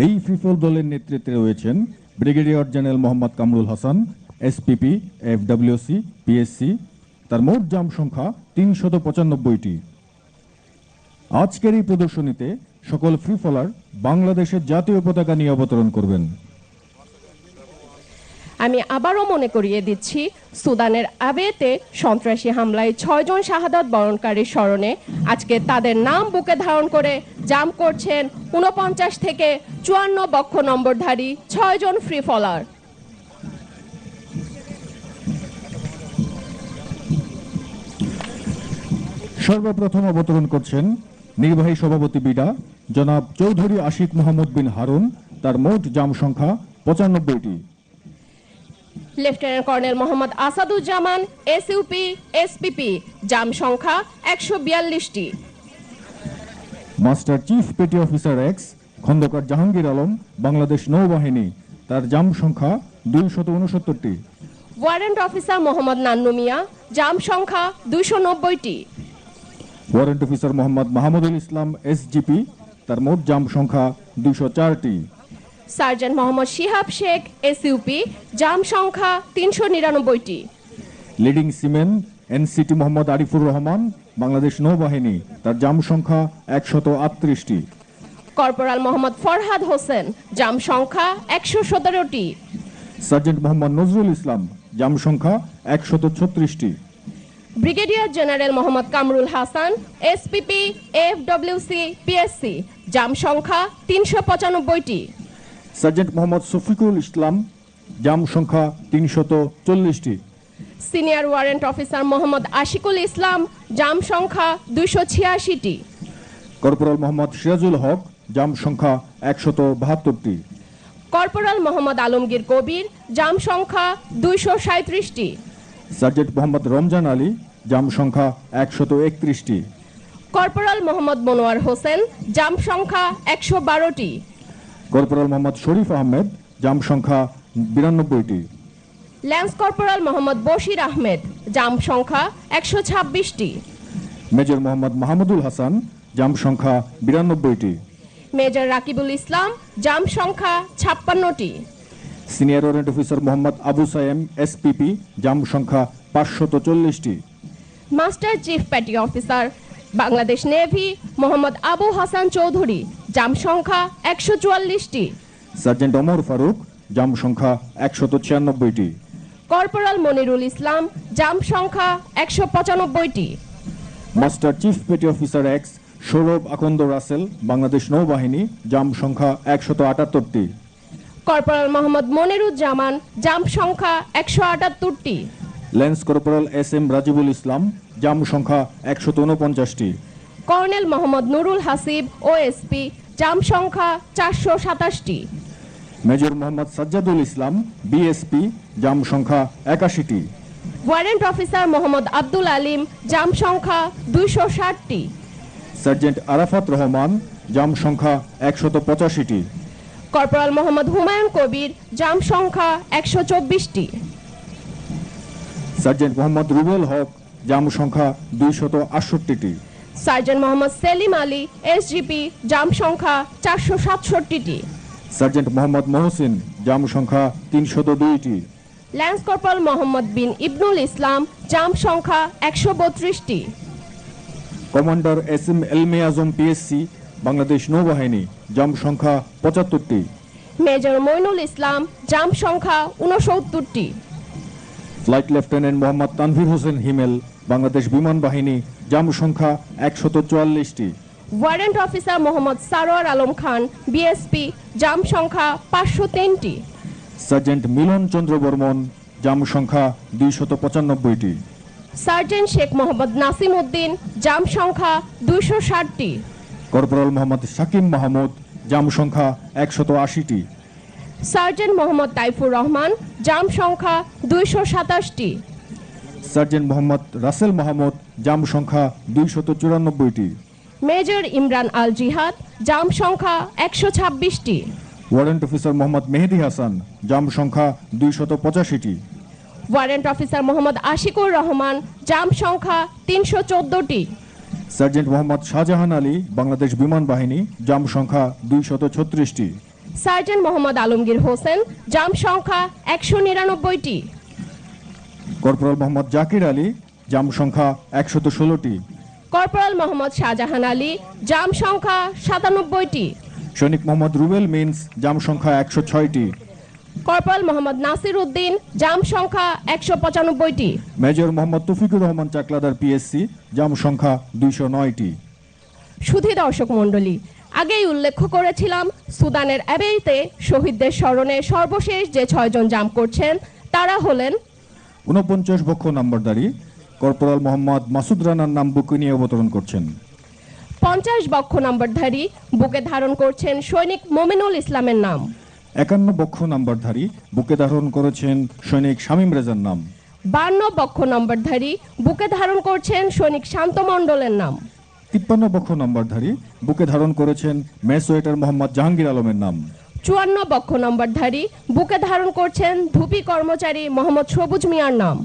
এই ফিফল দলের নেতৃত্বে রয়েছেন brigadier general Mohammad Kamrul Hasan, SPP, FWC, PSC, তার মোট জাম সংখ্যা তিনশত পঁচানব্বইটি। আজকের এই প্রদর্শনীতে সকল ফ্রি ফলার বাংলাদেশের জাতীয় পতাকা নিয়ে অবতরণ করবেন। আমি আবারও মনে করিয়ে দিচ্ছি, সুদানের আবেতে সন্ত্রাসী হামলায় ছয়জন শাহাদাত বরণকারীর স্মরণে আজকে তাদের নাম বুকে ধারণ করে জাম করছেন উনপঞ্চাশ থেকে চুয়ান্ন বক্ষ নম্বরধারী ছয়জন ফ্রি ফলার সর্বপ্রথম অবতরণ করছেন নির্বাহী সভাপতি বিডা জনাব চৌধুরী আশিক মোহাম্মদ বিন হারুন। তার মোট জাম সংখ্যা পঁচানব্বইটি। Lieutenant colonel Mohammad Asaduzzaman SUP SPP জাম সংখ্যা একশো বিয়াল্লিশটি। Master chief petty officer X Khandaker Jahangir Alam Bangladesh নৌবাহিনী তার জাম সংখ্যা দুইশত উনসত্তরটি। ওয়ারেন্ট অফিসার মোহাম্মদ নান্নু মিয়া জাম সংখ্যা দুইশো নব্বইটি। Warrant officer Mohammad Mahmudul Islam SGP তার মোট জাম সংখ্যা দুইশো চারটি। সার্জেন্ট মোহাম্মদ শিহাব শেখ এসইউপি জাম সংখ্যা তিনশো নিরানব্বইটি। Leading seaman NCT Mohammad Arifur Rahman Bangladesh নৌবাহিনী তার জাম সংখ্যা একশত আটত্রিশটি। কর্পোরাল মোহাম্মদ ফরহাদ হোসেন জাম সংখ্যা একশো সতেরোটি। সার্জেন্ট মোহাম্মদ নজরুল ইসলাম জাম সংখ্যা একশত ছত্রিশটি। Brigadier general Mohammad Kamrul Hasan SPP FWC PSC জাম সংখ্যা তিনশো পঁচানব্বইটি। সার্জেন্ট মোহাম্মদ শফিকুল ইসলাম জাম সংখ্যা তিনশত চল্লিশটি। Senior warrant officer Mohammad Ashiqul Islam জাম সংখ্যা দুইশো ছিয়াশিটি। কর্পোরাল মোহাম্মদ সিরাজুল হক জাম সংখ্যা একশত বাহাত্তরটি। কর্পোরাল মোহাম্মদ আলমগীর কবির জাম সংখ্যা দুইশো সাঁত্রিশটি সার্জেন্ট মোহাম্মদ রমজান আলী জাম সংখ্যা একশত একত্রিশটি। কর্পোরাল মোহাম্মদ মনোয়ার হোসেন জাম সংখ্যা একশো বারোটি। কর্পোরাল মোহাম্মদ শরীফ আহমেদ জাম সংখ্যা বিরানব্বইটি। ল্যান্স কর্পোরাল মোহাম্মদ বশির আহমেদ জাম সংখ্যা একশো ছাব্বিশটি। মেজর মোহাম্মদ মাহমুদুল হাসান জাম সংখ্যা বিরানব্বইটি। মেজর রাকিবুল ইসলাম জাম সংখ্যা ছাপ্পান্নটি। Senior warrant officer Mohammad Abu Sayem SPP জাম সংখ্যা পাঁচশত চল্লিশটি। Master chief petty officer Bangladesh navy Mohammad Abu Hasan Chowdhury. জাম সংখ্যা একশো চুয়াল্লিশটি। সার্জেন্ট ওমর ফারুক জাম সংখ্যা একশত ছিয়ানব্বইটি। কর্পোরাল মনিরুল ইসলাম জাম সংখ্যা একশো পঁচানব্বইটি। Master chief petty officer X Sourav Akanda Rasel Bangladesh নৌবাহিনী জাম সংখ্যা একশত আটাত্তরটি। কর্পোরাল মোহাম্মদ মনিরুজ্জামান জাম সংখ্যা একশো আটাত্তরটি। Lance corporal S M Rajibul Islam জাম সংখ্যা একশত উনপঞ্চাশটি কর্নেল মোহাম্মদ নুরুল হাসিব ওএসপি জাম সংখ্যা চারশো সাতাশটি। মেজর মোহাম্মদ সাজ্জাদুল ইসলাম বিএসপি জাম সংখ্যা একাশিটি। ওয়ারেন্ট অফিসার মোহাম্মদ আব্দুল আলিম জাম সংখ্যা দুইশো ষাটটি। সার্জেন্ট আরাফাত রহমান জাম সংখ্যা একশত পঁচাশিটি। কর্পোরাল মোহাম্মদ হুমায়ুন কবির জাম সংখ্যা একশো চব্বিশটি। সার্জেন্ট মোহাম্মদ রুবেল হক জাম সংখ্যা দুইশত আটষট্টিটি। সার্জেন্ট মোহাম্মদ সেলিম আলী এসজিপি জাম সংখ্যা চারশো সাতষট্টিটি। সার্জেন্ট মোহাম্মদ মহসিন জাম সংখ্যা তিনশত দুইটি। ল্যান্স কর্পোরাল মোহাম্মদ বিন ইবনুল ইসলাম জাম সংখ্যা একশো বত্রিশটি। কমান্ডার এস এম এলমে আজম পিএসসি বাংলাদেশ নৌবাহিনী জাম সংখ্যা পঁচাত্তরটি। মেজর মইনুল ইসলাম জাম সংখ্যা উনসত্তরটি ফ্লাইট লেফটেন্যান্ট মোহাম্মদ তানভীর হোসেন হিমেল বাংলাদেশ বিমান বাহিনী জাম সংখ্যা একশত চুয়াল্লিশটি। Warrant officer Mohammad Sarwar Alam Khan BSP জাম সংখ্যা পাঁচশো তিনটি। সার্জেন্ট মিলন চন্দ্র বর্মন জাম সংখ্যা দুইশত পঁচানব্বইটি। সার্জেন্ট শেখ মোহাম্মদ নাসিম উদ্দিন জাম সংখ্যা দুইশো ষাটটি। কর্পোরাল মোহাম্মদ শাকিম মাহমুদ জাম সংখ্যা একশত আশিটি। সার্জেন্ট মোহাম্মদ তাইফুর রহমান জাম সংখ্যা দুইশো সাতাশটি। সার্জেন্ট মোহাম্মদ রাসেল মাহমুদ জাম সংখ্যা দুইশত চুরানব্বইটি। মেজর ইমরান আল জিহাদ জাম সংখ্যা একশো ছাব্বিশটি। ওয়ারেন্ট অফিসার মোহাম্মদ মেহেদি হাসান জাম সংখ্যা দুইশত পঁচাশিটি। ওয়ারেন্ট অফিসার মোহাম্মদ আশিকুর রহমান জাম সংখ্যা তিনশো চোদ্দটি। সার্জেন্ট মোহাম্মদ শাহজাহান আলী বাংলাদেশ বিমান বাহিনী জাম সংখ্যা দুইশত ছত্রিশটি। সার্জেন্ট মোহাম্মদ আলমগীর হোসেন জাম সংখ্যা একশো নিরানব্বইটি। কর্পোরাল মোহাম্মদ জাকির আলী জাম সংখ্যা একশত ষোলোটি। কর্পোরাল মোহাম্মদ শাহজাহান আলী জাম সংখ্যা সাতানব্বইটি। সৈনিক মোহাম্মদ রুবেল মিন্স জাম সংখ্যা একশো ছয়টি। কর্পোরাল মোহাম্মদ নাসির উদ্দিন জাম সংখ্যা একশো পঁচানব্বইটি। মেজর মোহাম্মদ তফিকুর রহমান চাকলাদার পিএসসি জাম সংখ্যা দুইশো নয়টি। সুধী দর্শক মণ্ডলী আগেই উল্লেখ করেছিলাম সুদানের অ্যাবেইতে শহীদদের স্মরণে সর্বশেষ যে ছয়জন জাম করছেন তারা হলেন ঊনপঞ্চাশ বক্ষ নাম্বারদারি কর্পোরাল মোহাম্মদ মাসুদ রানার নাম বুকে নিয়ে অবতরণ করছেন। পঞ্চাশ বক্ষ নম্বরধারী বুকে ধারণ করছেন সৈনিক মোমিনুল ইসলামের নাম। একান্ন বক্ষ নাম্বারধারী বুকে ধারণ করেছেন সৈনিক শামীম রেজার নাম। বান্ন বক্ষ নম্বরধারী বুকে ধারণ করছেন সৈনিক শান্ত মণ্ডলের নাম। তিপ্পান্ন বক্ষ নাম্বারধারী বুকে ধারণ করেছেন মেসোয়েটার মোহাম্মদ জাহাঙ্গীর আলমের নাম। চুয়ান্ন বক্ষ নম্বরধারী বুকে ধারণ করছেন ধুপি কর্মচারী মোহাম্মদ সবুজ মিয়ার নাম।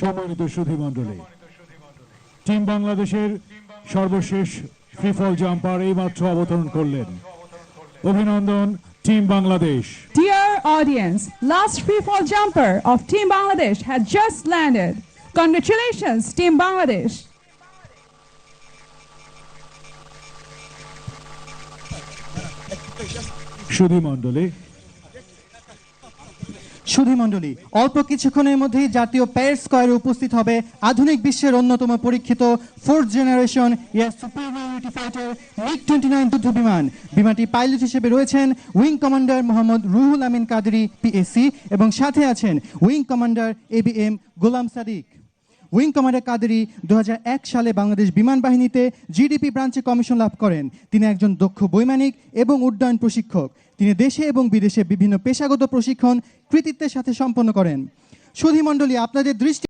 সম্মানিত সুধী মণ্ডলী টিম বাংলাদেশের সর্বশেষ ফ্রিফল জাম্পার এইমাত্র অবতরণ করলেন অভিনন্দন team Bangladesh Dear audience, last free fall jumper of Team Bangladesh has just landed. Congratulations, Team Bangladesh. সুধী মণ্ডলী। সুধীমণ্ডলী অল্প কিছুক্ষণের মধ্যেই জাতীয় প্যারেড স্কোয়ারে উপস্থিত হবে আধুনিক বিশ্বের অন্যতম পরীক্ষিত fourth generation air superiority fighter MiG twenty nine যুদ্ধ বিমান। বিমানটি পাইলট হিসেবে রয়েছেন wing commander Mohammad Ruhul Amin Kadri PSC এবং সাথে আছেন wing commander A B M Golam Sadiq. Wing commander Kaderi দু হাজার এক সালে বাংলাদেশ বিমান বাহিনীতে জিডিপি ব্রাঞ্চে কমিশন লাভ করেন। তিনি একজন দক্ষ বৈমানিক এবং উড্ডয়ন প্রশিক্ষক। তিনি দেশে এবং বিদেশে বিভিন্ন পেশাগত প্রশিক্ষণ কৃতিত্বের সাথে সম্পন্ন করেন। সুধীমণ্ডলী আপনাদের দৃষ্টি